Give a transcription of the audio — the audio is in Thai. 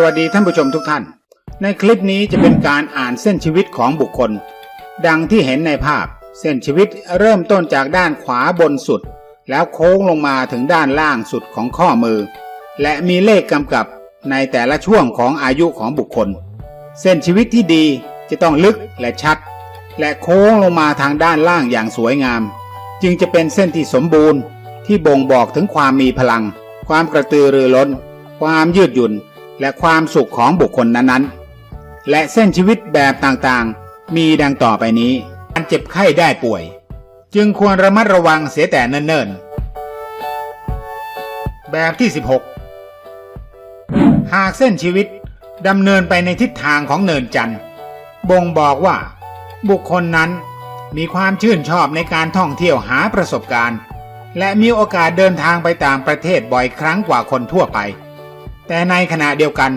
สวัสดีท่านผู้ชมทุกท่าน ในคลิปนี้จะเป็นการอ่านเส้นชีวิตของบุคคล ดังที่เห็นในภาพ เส้นชีวิตเริ่มต้นจากด้านขวาบนสุด แล้วโค้งลงมาถึงด้านล่างสุดของข้อมือ และมีเลขกำกับในแต่ละช่วงของอายุของบุคคล เส้นชีวิตที่ดีจะต้องลึกและชัด และโค้งลงมาทางด้านล่างอย่างสวยงาม จึงจะเป็นเส้นที่สมบูรณ์ ที่บ่งบอกถึงความมีพลัง ความกระตือรือร้น ความยืดหยุ่น และความสุขของบุคคลนั้นๆ และเส้นชีวิตแบบต่างๆ มีดังต่อไปนี้ การเจ็บไข้ได้ป่วย จึงควรระมัดระวังเสียแต่เนิ่นๆ แบบที่ 16 หากเส้นชีวิตดำเนินไปในทิศทางของเนินจันทร์บ่งบอกว่า บุคคลนั้นมีความชื่นชอบในการท่องเที่ยวหาประสบการณ์ และมีโอกาสเดินทางไปต่างประเทศบ่อยครั้งกว่าคนทั่วไป แต่ในขณะเดียวกัน